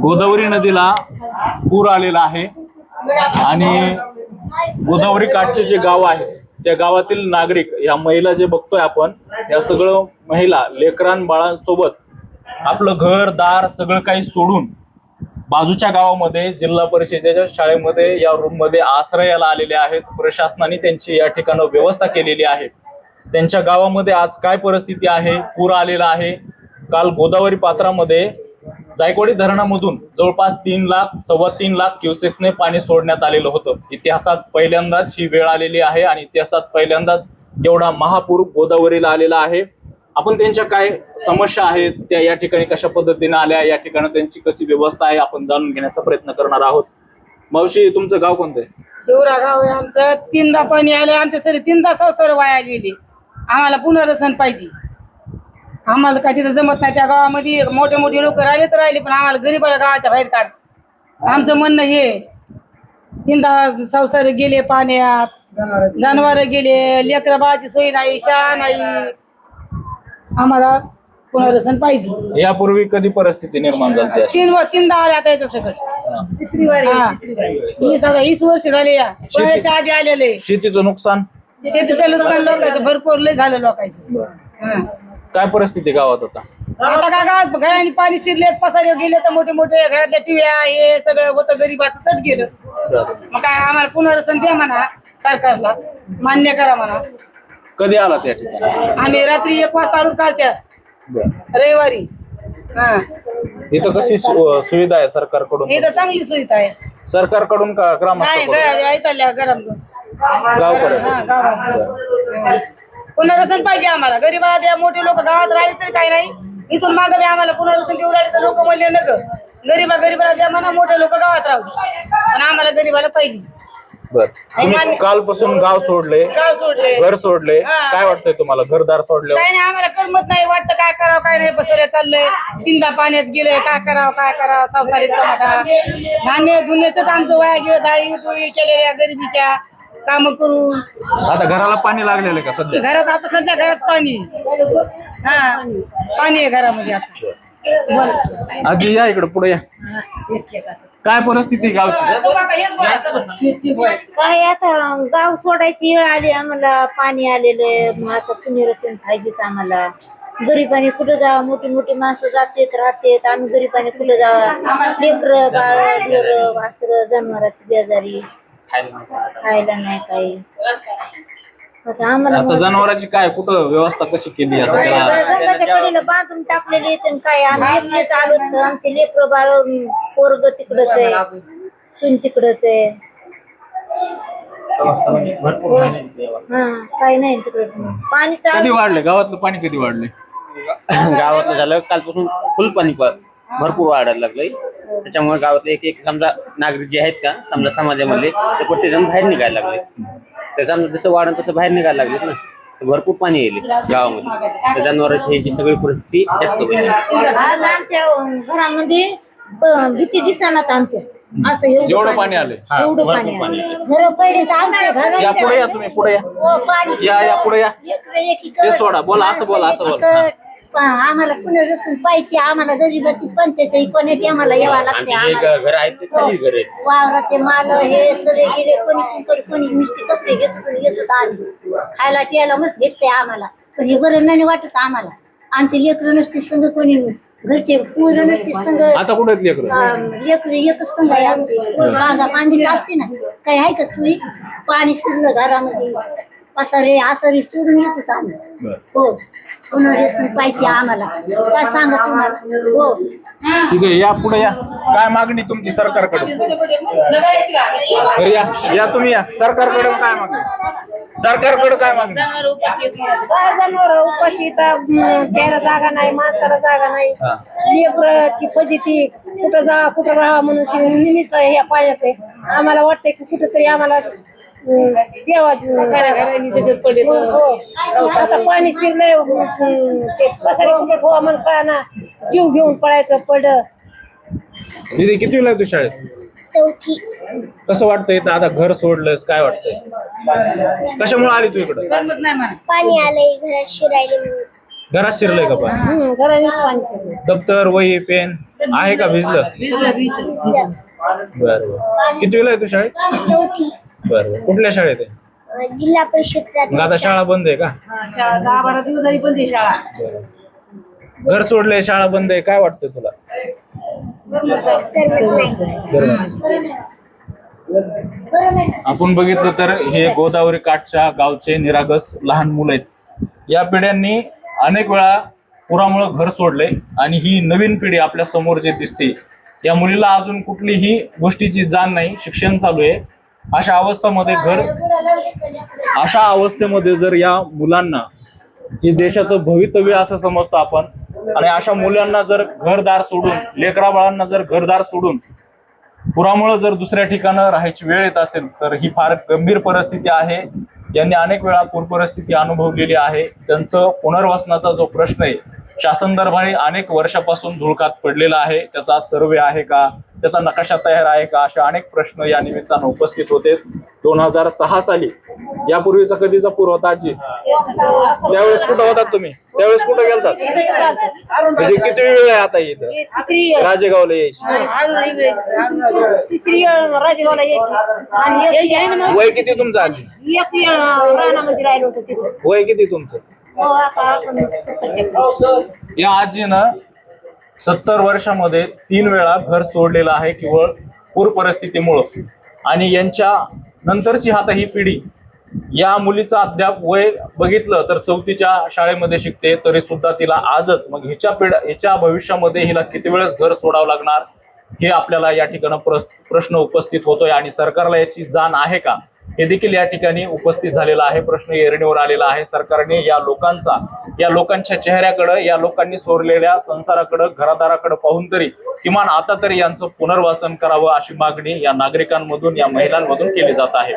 गोदावरी नदीला पूर आलेला आहे आणि गोदावरी काठचे जे गाव आहे त्या गावातील नागरिक या महिला जे बघतोय आपण या सगळं महिला लेकरां बाळांसोबत आपलं घर दार सगळं काही सोडून बाजूच्या गावामध्ये जिल्हा परिषदेच्या शाळेमध्ये या रूममध्ये आश्रयाला आलेले आहेत. प्रशासनाने त्यांची या ठिकाणं व्यवस्था केलेली आहे. त्यांच्या गावामध्ये आज काय परिस्थिती आहे? पूर आलेला आहे. काल गोदावरी पात्रामध्ये जायकवाडी धरणामधून जवळपास तीन लाख सव्वा तीन लाख क्युसेक्सने पाणी सोडण्यात आलेलं होतं. इतिहासात पहिल्यांदाच ही वेळ आलेली आहे आणि इतिहासात पहिल्यांदाच एवढा महापूर गोदावरीला आलेला आहे. आपण त्यांच्या काय समस्या आहेत त्या या ठिकाणी कशा पद्धतीने आल्या या ठिकाणी त्यांची कशी व्यवस्था आहे आपण जाणून घेण्याचा प्रयत्न करणार आहोत. मावशी तुमचं गाव कोणतं आहे? शिवरा गाव आहे आमचं. तीनदा पाणी आले आमच्या सरी तीनदा संसार वाया गेली. आम्हाला पुनर्वसन पाहिजे. आम्हाला काय तिथं जमत नाही त्या गावामध्ये मोठे मोठे लोक राहिले तर राहिले पण आम्हाला गरीबाला गावाच्या बाहेर काढ. आमचं म्हणणं हे तीनदा संसार गेले पाण्यात जनावर गेले लेकरा बाळाची सोय नाही शाळा नाही. आम्हाला पुनर्वसन पाहिजे. यापूर्वी कधी परिस्थिती निर्माण झाली अशी? तीन तीनदा आले आता याचं सगळं. हा. ही. सगळं हीच वर्ष झाले या. कोणाच्या आधी आलेले? शेतीचं नुकसान? शेतीचं नुकसान लोकांचं. भरपूर लय झालं लोकांचं. हा. काय परिस्थिती गावात आता? आता काय गावात घराने पाणी शिरले पसारे गेले तर मोठे मोठे घरातल्या टिव्या हे सगळं होतं गरीबाचं चट गेलं. मग काय आम्हाला पुनर्वसन द्या म्हणा सरकारला. मान्य करा म्हणा. कधी आला त्या ठिकाणी? आम्ही रात्री एक वाजता आलो कालच्या. रविवारी. हा. इथं कशी सु- सुविधा आहे सरकारकडून? इथं चांगली सुविधा आहे. सरकारकडून का नाही ग्रामस्थाकडून ऐकल्या गरम गावकडे. हा गावात पुनर्वसन पाहिजे आम्हाला. गरीबाला द्या मोठे लोक गावात राहिले तरी काही नाही. इथून मागे बी आम्हाला पुनर्वसन देऊ राहिले तर लोक म्हणले नक गरीबा गरीबाला द्या म्हणा मोठे लोक गावात राहू. पण आम्हाला गरीबाला पाहिजे. बर. तुम्ही कालपासून गाव सोडले गाव सोडले. घर सोडले. काय वाटतंय तुम्हाला? घरदार सोडले काय नाही आम्हाला करमत नाही. वाटतं काय करावं काय नाही. बसले चाललंय. तीनदा पाण्यात गेले. काय करावं काय करावं? टमाटा धान्य धुण्याच आमचं वाया गेलं. दाई तुळी केलेल्या गरिबीच्या. काम करून. आता घराला पाणी लागलेलं आहे का सध्या? घरात आता सध्या घरात पाणी. हा पाणी आहे घरामध्ये आता. आजी या इकडे पुढे या. काय परिस्थिती आहे गावची? काय आता गाव सोडायची वेळ आली आम्हाला पाणी आलेलं मग आता पुनर्वसन पाहिजेच आम्हाला. गरीबाने कुठं जावं? मोठी मोठी माणसं जातेत राहतेत. आम्ही गरीबाने कुठं जावं? लेकर बाळ लेकर वासर जनावराची बेजारी. खायला नाही काही. आता आम्हाला आता जनावरांची काय कुठं व्यवस्था कशी केली आता? त्याला कडेला बांधून टाकलेले आहेत आणि काय आम्ही आलो तर आमचे लेकर बाळ पोरग तिकडच आहे. सून तिकडच आहे. हा. काय नाही तिकडे. पाणी कधी चालू वाढले? गावातलं पाणी कधी वाढले गावातलं झालं कालपासून फुल पाणी प- भरपूर वाढायला लागलंय. त्याच्यामुळे गावातले एक एक समजा नागरिक जे आहेत का समजा समाजामधले ते प्रत्येकजण बाहेर निघायला लागले. तर समजा जसं वाढन तसं बाहेर निघायला लागलेत ना तर भरपूर पाणी येईल गावामध्ये. तर जनावरांची ह्याची सगळी परिस्थिती जास्त होईल. आज आमच्या घरामध्ये ब- भीती दिसणार आमच्या. असं एवढं पाणी आले एवढं पाणी आलं. घरं पडले तर आमच्या घराच्या या पुढे या तुम्ही पुढे या. हो, पाणी या या पुढे या. इकडे हे सोडा बोला असं बोला असं बोला. हा. आम्हाला पुनर्वसन पाहिजे आम्हाला गरीबाची पंचायत कोणी आम्हाला यावं लागते आमचे आम्हाला जे घर आहेत ते खाली घर आहेत वावराचे माल हे सगळे गेले कोणी कोणी कोणी नुसते कपडे घेत घेत आले खायला प्यायला मस्त भेटते आम्हाला. पण हे बरं नाही वाटत आम्हाला. आमचे लेकरं नसते संघ कोणी घरचे पूर्ण नसते संघ. आता कुठे आहेत लेकरं? लेकरं एकच संघ आहे आमची. बागा पाणी असते ना. काही आहे का सुई पाणी शिरलं घरामध्ये. पसारे आसारी सोडून येतच आम्ही. बरं. हो. पुनर्वसन पाहिजे आम्हाला. काय सांगा तुम्हाला? हो. ठीक आहे या पुढे या. काय मागणी तुमची सरकारकडे बरं, या. या तुम्ही या. सरकारकडे काय मागणी? सरकारकडे काय मागणी? काय जनावर उपाशी तर प्यायला जागा नाही माणसाला जागा नाही. हा. लेकराची फजिती कुठं जा कुठं राहा म्हणून शिव निमित्त आहे या पाण्याचे आम्हाला वाटतंय की कुठंतरी आम्हाला देवा हो, हो. आता पाणी शिरलंय कुठं ठेवा म्हणून कळा जीव घेऊन पळायचं पड. दीदी किती वेळा तू शाळेत? चौथी. कसं वाटतंय इथं? आता घर सोडलंस काय वाटतंय? कशामुळे आली तू इकडं? पाणी आलंय घरात शिरायला घरात शिरलंय का पाणी? सगळं दप्तर वही पेन आहे का भिजलं? बर बर. किती वेळा आहे तू शाळेत? चौथी. बर. कुठल्या शाळेत आहे? अं, जिल्हा परिषद मग आता शाळा. बंद आहे का? शाळा दहा बारा दिवस झाली पण ती शाळा. घर सोडलंय शाळा बंद आहे. काय वाटतं तुला? आपण बघितलं तर हे गोदावरी काठच्या गावचे निरागस लहान मुलं आहेत. या पिढ्यांनी अनेक वेळा पुरामुळं घर सोडलंय आणि ही नवीन पिढी आपल्यासमोर जे दिसते या मुलीला अजून कुठलीही गोष्टीची जाण नाही. शिक्षण चालू आहे. अशा अवस्थेमध्ये घर अशा अवस्थेमध्ये जर या मुलांना हे देशाचं भवितव्य असं समजतो आपण आणि अशा मुलांना जर घरदार सोडून लेकरा बाळांना जर घरदार सोडून पुरामुळे जर दुसऱ्या ठिकाणं राहायची वेळ येत असेल तर ही फार गंभीर परिस्थिती आहे. यांनी अनेक वेळा पूर परिस्थिती अनुभवलेली आहे. त्यांचं पुनर्वसनाचा जो प्रश्न आहे शासन दरबारी अनेक वर्षापासून धुळकात पडलेला आहे. त्याचा सर्वे आहे का? त्याचा नकाशा तयार आहे का अशा अनेक प्रश्न या निमित्तानं उपस्थित होते. दोन हजार सहा साली यापूर्वीचा कधीचा पूर होता आजी? त्यावेळेस कुठं होतात तुम्ही? त्यावेळेस कुठं गेलतात? म्हणजे किती वेळ आहे आता इथं? राजेगावला यायची. वय किती तुमचं आजी? वय किती तुमचं? या आजीनं सत्तर वर्षामध्ये तीन वेळा घर सोडलेलं आहे केवळ पूर परिस्थितीमुळं. आणि यांच्या नंतरची आता ही पिढी या मुलीचं अद्याप वय बघितलं तर चौथीच्या शाळेमध्ये शिकते तरी सुद्धा तिला आजच मग हिच्या पिढ हिच्या भविष्यामध्ये हिला किती वेळेस घर सोडावं लागणार हे आपल्याला या ठिकाणी प्रस- प्रश्न उपस्थित होतोय. आणि सरकारला याची जाण आहे का? हे देखील या ठिकाणी उपस्थित झालेला आहे. प्रश्न येरणीवर आलेला आहे. सरकारने या लोकांचा या लोकांच्या चेहऱ्याकडं या लोकांनी सोडलेल्या संसाराकडं घरादाराकडं पाहून तरी किमान आता तरी यांचं पुनर्वासन करावं अशी मागणी या नागरिकांमधून या महिलांमधून केली जात आहे.